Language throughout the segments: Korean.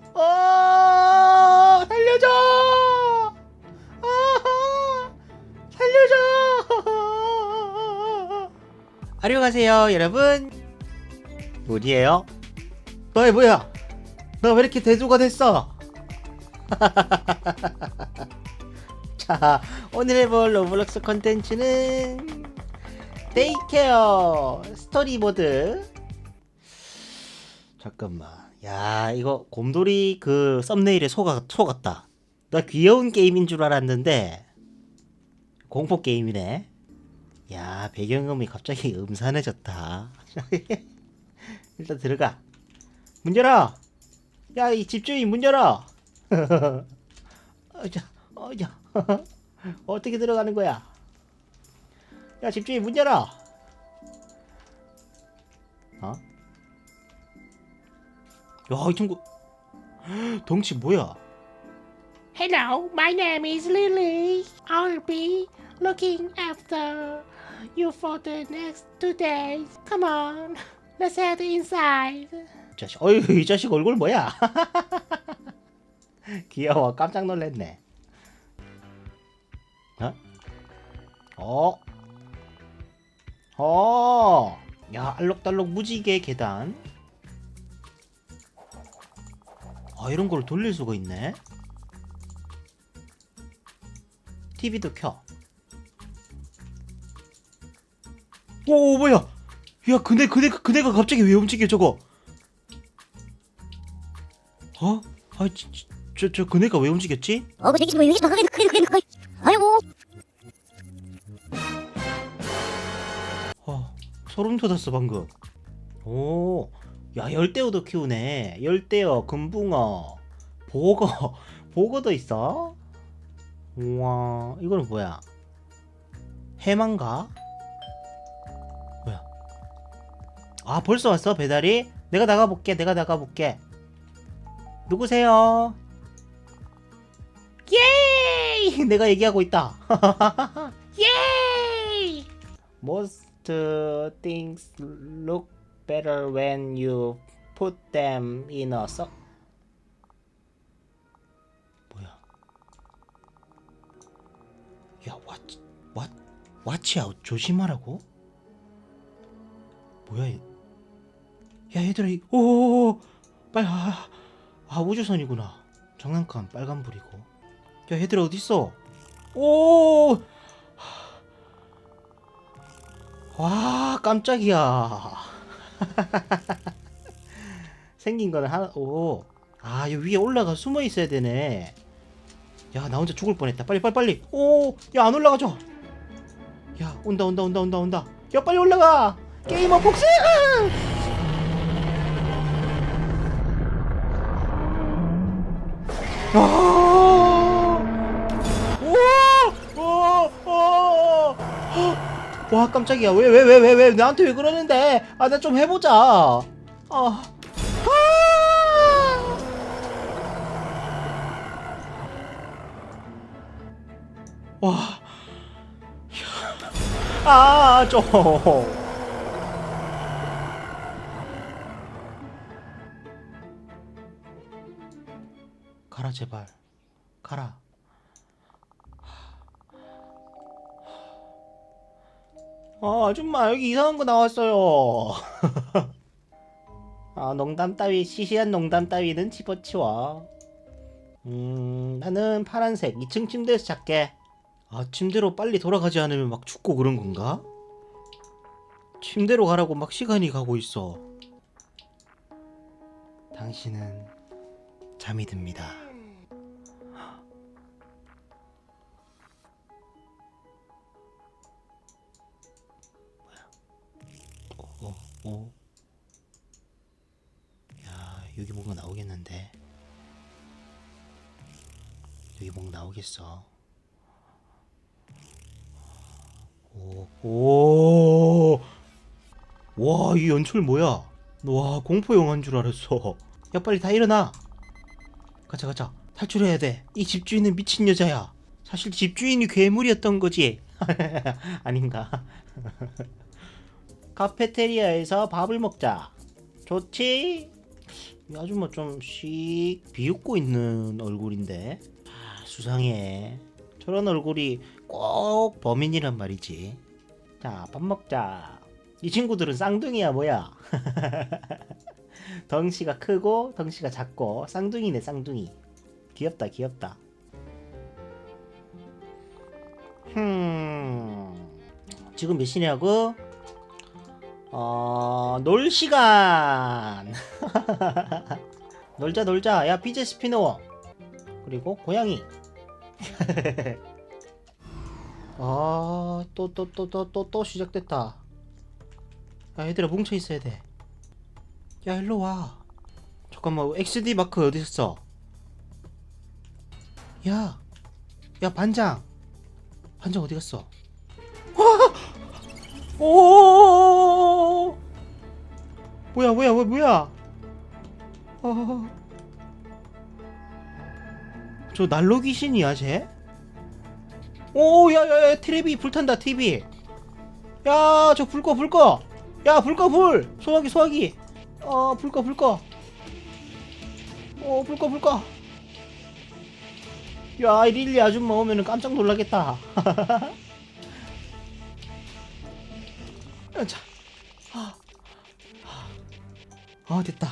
어, 살려줘! 아, 살려줘! 안녕하세요, 여러분. 어디에요? 너희 뭐야? 너 왜 이렇게 대두가 됐어? 자, 오늘 해볼 로블록스 컨텐츠는 데이케어 스토리보드. 잠깐만. 야, 이거 곰돌이 그 썸네일에 속아, 속았다. 나 귀여운 게임인 줄 알았는데 공포 게임이네. 야, 배경음이 갑자기 음산해졌다. 일단 들어가. 문 열어. 야, 이 집주인 문 열어. 어자, 어자. 어떻게 들어가는 거야? 야, 집주인 문 열어. 어? 야, 이 친구 덩치 뭐야? Hello, my name is Lily. I'll be looking after you for the next two days. Come on, let's head inside. 이 자식, 어이 이 자식 얼굴 뭐야? 귀여워, 깜짝 놀랐네. 어? 어? 어? 야, 알록달록 무지개 계단. 아, 이런 걸 돌릴 수가 있네. TV도 켜. 오, 뭐야? 야, 그네, 그네, 그네가 갑자기 왜 움직여, 저거? 어? 아, 저, 저, 저 그네가 왜 움직였지? 어 그 되게 뭐 여기 막 그래 그래 그래 아이고 어, 소름 돋았어 방금. 오, 야 열대어도 키우네. 열대어, 금붕어, 보거, 보거도 있어. 우와, 이거는 뭐야? 해만가? 뭐야? 아 벌써 왔어 배달이? 내가 나가 볼게. 내가 나가 볼게. 누구세요? 예이! 내가 얘기하고 있다. Yay! Most things look better when you put them in a so 뭐야? 야, watch, what, watch out, 조심하라고? 뭐야? 얘? 야, 얘들아, 이- 오, 빨리, 아, 아, 우주선이구나. 장난감 빨간불이고. 야, 얘들아 어디 있어? 오, 와 깜짝이야 생긴 거는 하나 오아 여기 위에 올라가 숨어 있어야 되네. 야 나 혼자 죽을 뻔했다. 빨리 빨리 빨리. 오 야 안 올라가죠? 야 온다 온다 온다 온다 온다. 야 빨리 올라가. 게이머 복수 와 깜짝이야 왜 왜 왜 왜 왜 나한테 왜 그러는데 아 나 좀 해보자 아, 아! 와. 아, 좀. 가라, 제발. 가라. 아, 아줌마, 여기 이상한 거 나왔어요. 아, 농담 따위, 시시한 농담 따위는 집어치워. 음, 나는 파란색 2층 침대에서 잘게. 아, 침대로 빨리 돌아가지 않으면 막 죽고 그런 건가? 침대로 가라고 막 시간이 가고 있어. 당신은 잠이 듭니다. 나오겠어. 오, 오. 와, 이 연출 뭐야? 와, 공포 영화인 줄 알았어. 야, 빨리 다 일어나. 가자, 가자. 탈출해야 돼. 이 집주인은 미친 여자야. 사실 집주인이 괴물이었던 거지. 아닌가? 카페테리아에서 밥을 먹자. 좋지? 이 아줌마 좀 씩 비웃고 있는 얼굴인데 아, 수상해. 저런 얼굴이 꼭 범인이란 말이지. 자, 밥 먹자. 이 친구들은 쌍둥이야 뭐야? 덩치가 크고 덩치가 작고 쌍둥이네 쌍둥이. 귀엽다 귀엽다. 흠. 지금 몇 시냐고? 어, 놀 시간. 놀자 놀자. 야 피제 스피노. 그리고 고양이. 아, 또 또 또 또 또 또 시작됐다. 야, 얘들아 뭉쳐 있어야 돼. 야, 일로 와. 잠깐만, XD 마크 어디 있어? 야, 야 반장. 반장 어디 갔어? 와! 오! 뭐야, 뭐야, 뭐야, 뭐야? 어... 저 난로 귀신이야, 쟤? 오, 야, 야, 야, 트랩이 불탄다, TV. 야, 저 불 꺼, 불 꺼. 야, 불 꺼, 불. 소화기, 소화기. 어, 불 꺼, 불 꺼. 어, 불 꺼, 불 꺼. 야, 이 릴리 아줌마 오면은 깜짝 놀라겠다. 자, 아, 아, 됐다.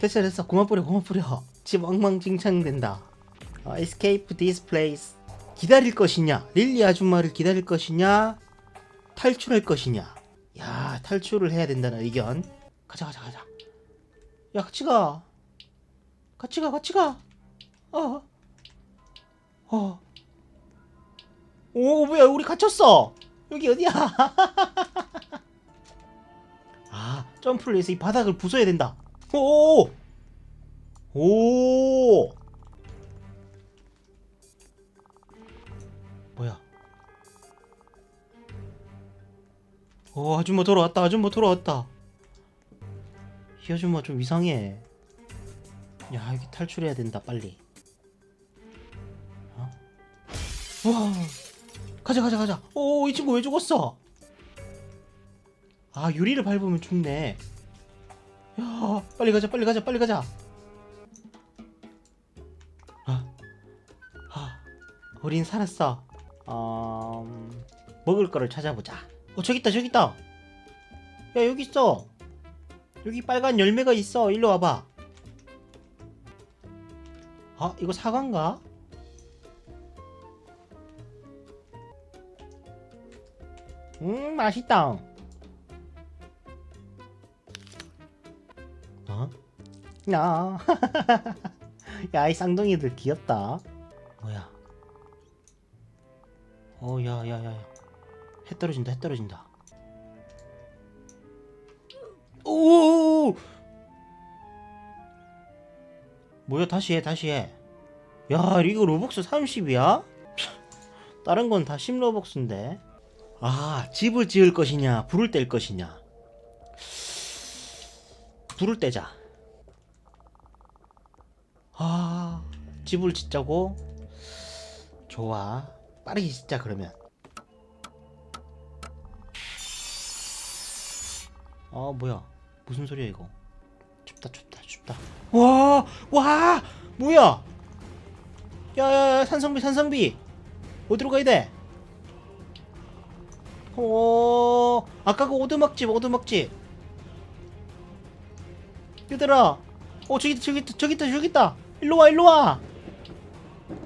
됐어, 됐어. 그만 뿌려, 그만 뿌려. 집 엉망진창된다. 어, escape this place. 기다릴 것이냐? 릴리 아줌마를 기다릴 것이냐? 탈출할 것이냐? 야, 탈출을 해야 된다는 의견. 가자, 가자, 가자. 야, 같이 가. 같이 가, 같이 가. 어. 어. 오, 뭐야, 우리 갇혔어. 여기 어디야? 아, 점프를 해서 이 바닥을 부숴야 된다. 오! 오! 뭐야? 오, 아줌마 돌아왔다. 아줌마 돌아왔다. 이 아줌마 좀 이상해. 야, 여기 탈출해야 된다, 빨리. 어? 와, 가자, 가자, 가자. 오, 이 친구 왜 죽었어? 아, 유리를 밟으면 죽네. 야, 빨리 가자, 빨리 가자, 빨리 가자. 우린 살았어. 어, 음, 먹을 거를 찾아보자. 어, 저기 있다, 저기 있다. 야, 여기 있어. 여기 빨간 열매가 있어. 일로 와봐. 아, 이거 사과인가? 음, 맛있다. 어? 야, 야, 이 쌍둥이들 귀엽다. 뭐야? 어, 야, 야, 야, 야. 해 떨어진다, 해 떨어진다. 오! 뭐야, 다시 해, 다시 해. 야, 이거 로벅스 30이야? 다른 건 다 10로벅스인데. 아, 집을 지을 것이냐, 불을 뗄 것이냐. 불을 떼자. 아, 집을 짓자고? 좋아. 빠르게 짓자, 그러면. 아, 뭐야. 무슨 소리야, 이거. 춥다, 춥다, 춥다. 와, 와! 뭐야! 야, 야, 야, 산성비, 산성비! 어디로 가야 돼? 어, 아까 그 오두막집, 오두막집. 얘들아, 어, 저기, 저기, 저기 있다, 저기 있다. 일로 와, 일로 와.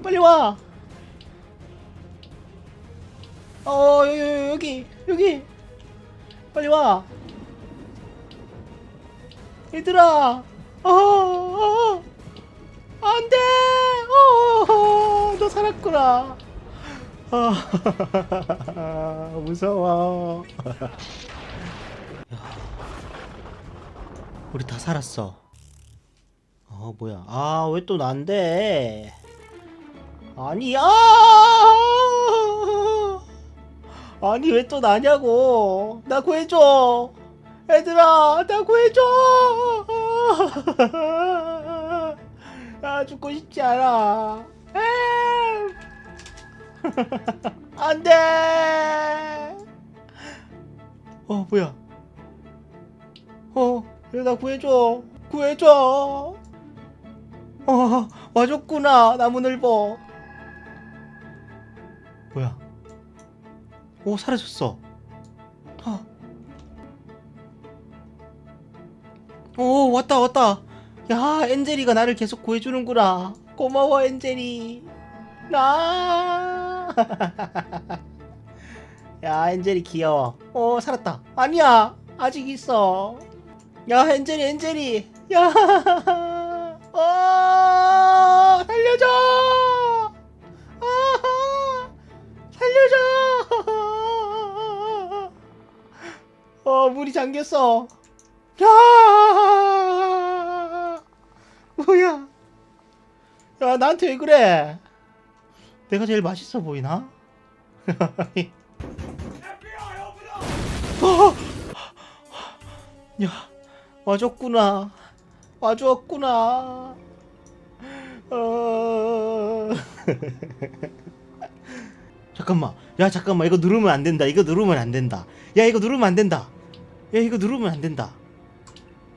빨리 와. 어, 여기, 여기, 여기. 빨리 와. 얘들아, 어, 어, 안 돼! 어, 너 살았구나. 아, 무서워. 야, 우리 다 살았어. 어, 뭐야. 아, 왜 또 난데? 아니, 아! 아니, 왜 또 나냐고. 나 구해줘. 얘들아, 나 구해줘. 나 죽고 싶지 않아. 에! 안 돼! 어, 뭐야? 어, 얘나 구해줘. 구해줘. 어, 와줬구나, 나무늘보. 뭐야? 오, 사라졌어. 아. 오, 왔다, 왔다. 야, 엔젤이가 나를 계속 구해주는구나. 고마워, 엔젤이. 나. 야, 엔젤이 귀여워. 어, 살았다. 아니야, 아직 있어. 야, 엔젤이, 엔젤이. 야, 어, 살려줘. 아, 살려줘. 어, 물이 잠겼어. 야, 뭐야? 야, 나한테 왜 그래? 내가 제일 맛있어 보이나? 어! 야, 와줬구나. 와주었구나. 어... 잠깐만. 야, 잠깐만. 이거 누르면 안 된다. 이거 누르면 안 된다. 야, 이거 누르면 안 된다. 야, 이거 누르면 안 된다.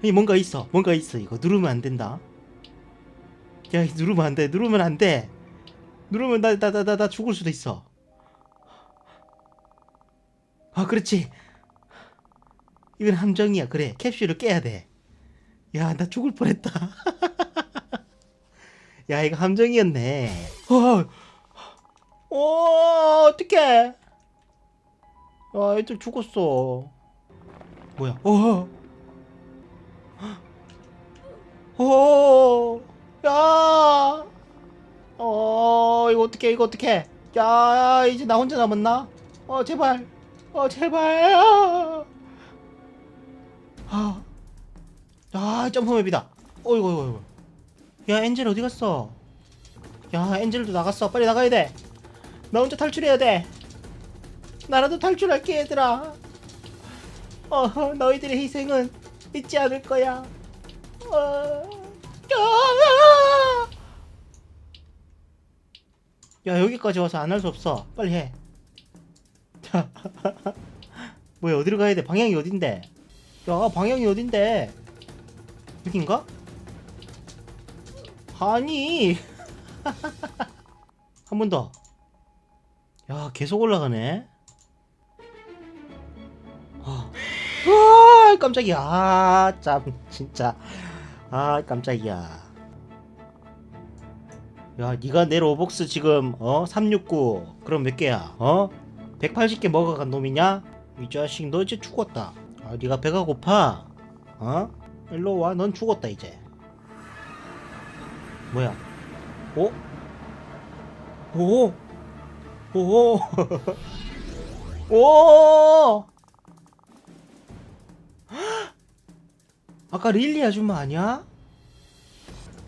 이 뭔가 있어. 뭔가 있어. 이거 누르면 안 된다. 야, 누르면 안 돼. 누르면 안 돼. 누르면 나 나 나 나 나 죽을 수도 있어. 아, 그렇지. 이건 함정이야. 그래. 캡슐을 깨야 돼. 야, 나 죽을 뻔했다. 야, 이거 함정이었네. 어, 어, 어떡해. 아, 애들 죽었어. 뭐야? 어. 어. 야. 어, 이거 어떡해, 이거 어떡해. 야, 이제 나 혼자 남았나? 어, 제발. 어, 제발. 아. 아, 아 점프맵이다. 어이구, 어이구, 어이구. 야, 엔젤 어디 갔어? 야, 엔젤도 나갔어. 빨리 나가야 돼. 나 혼자 탈출해야 돼. 나라도 탈출할게, 얘들아. 어, 너희들의 희생은 잊지 않을 거야. 어, 야, 야, 여기까지 와서 안 할 수 없어. 빨리 해. 자, 뭐야, 어디로 가야 돼? 방향이 어딘데? 야 방향이 어딘데 여긴가? 아니 한 번 더. 야 계속 올라가네. 아 깜짝이야. 아, 참 진짜. 아 깜짝이야. 야 네가 내 로벅스 지금 어 369 그럼 몇 개야? 어? 180개 먹어간 놈이냐? 이 자식 너 이제 죽었다. 아, 네가 배가 고파? 어? 일로 와, 넌 죽었다 이제. 뭐야? 오? 오? 오? 오? 아까 릴리 아줌마 아니야?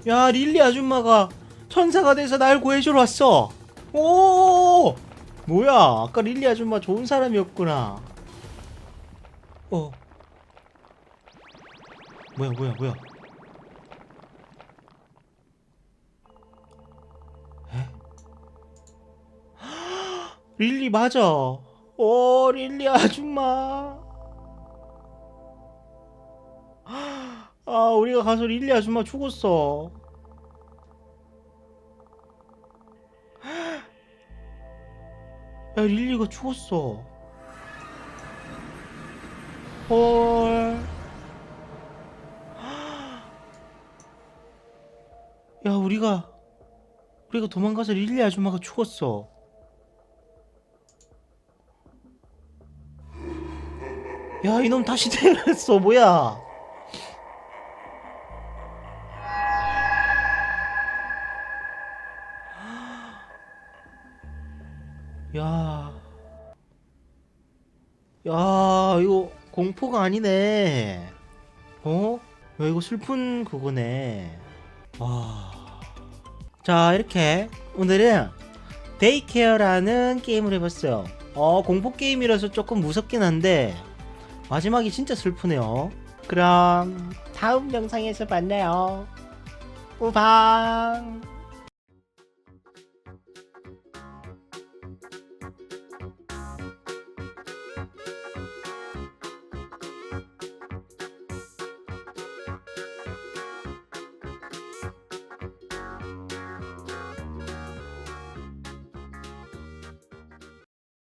야, 릴리 아줌마가 천사가 돼서 날 구해주러 왔어. 오! 뭐야? 아까 릴리 아줌마 좋은 사람이었구나. 어. 뭐야 뭐야 뭐야 에? 릴리 맞아 오 릴리 아줌마 아 우리가 가서 릴리 아줌마 죽었어 야 릴리가 죽었어 헐. 야, 우리가 우리가 도망가서 릴리 아줌마가 죽었어. 야, 이놈 다시 태어났어. 뭐야? 야. 공포가 아니네. 어? 야, 이거 슬픈 그거네. 와. 자, 이렇게 오늘은 데이케어라는 게임을 해봤어요. 어, 공포 게임이라서 조금 무섭긴 한데 마지막이 진짜 슬프네요. 그럼 다음 영상에서 만나요. 우방.